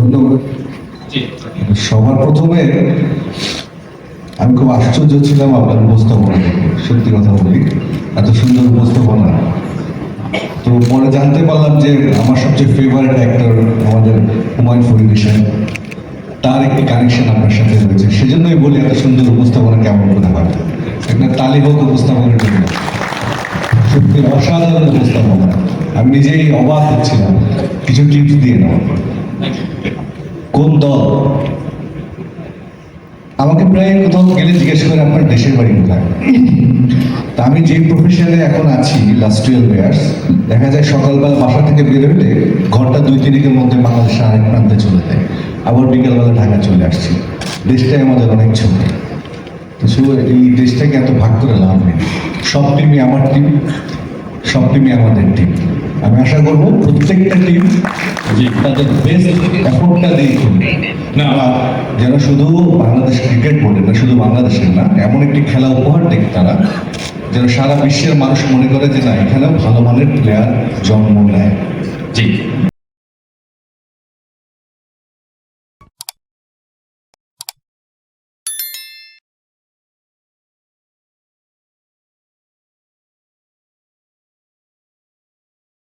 ধন্যবাদ। সবার প্রথমে আমি খুব আশ্চর্য ছিলাম আপনার উপস্থাপনা সত্যি কথা বলি। এত সুন্দর উপস্থাপনা। তো পরে জানতে পারলাম যে আমার সবচেয়ে ফেভারিট অ্যাক্টর আমাদের হুমায়ুন ফরিদ সাহেব তার একটি কানেকশন আপনার সাথে রয়েছে। সেজন্যই বলি এত সুন্দর উপস্থাপনা কেমন করে হয় একটা তালি হোক উপস্থাপনার জন্য। সত্যি অসাধারণ উপস্থাপনা। আমি নিজেই অবাক হচ্ছিলাম। কিছু টিপস দিয়ে নাও কোন দল। আমাকে প্রায় কোথাও গেলে জিজ্ঞেস করে, আপনার দেশের বাড়ি কোথায়? তা আমি যে প্রফেশনে এখন আছি লাস্ট টুয়েলভ ইয়ার্স দেখা যায় সকালবেলা বাসা থেকে বের হলে ঘণ্টা দুই তিনেকের মধ্যে বাংলাদেশের আরেক প্রান্তে চলে যায়। আবার বিকেলবেলা ঢাকা চলে আসছি। দেশটাই আমাদের অনেক ছোট শুধু এই দেশটাকে এত ভাগ করে লাভ নেই। সব টিমই আমার টিম, সব টিমই আমাদের টিম। আমি আশা করব প্রত্যেকটা টিম যে তাদের বেস্ট এফোর্টটা দিয়ে না। যারা শুধু বাংলাদেশ ক্রিকেট বোর্ডে না, শুধু বাংলাদেশের না, এমন একটি খেলা উপহার দেখ তারা, যেন সারা বিশ্বের মানুষ মনে করে যে না, এখানেও ভালো মানের প্লেয়ার জন্ম নেয়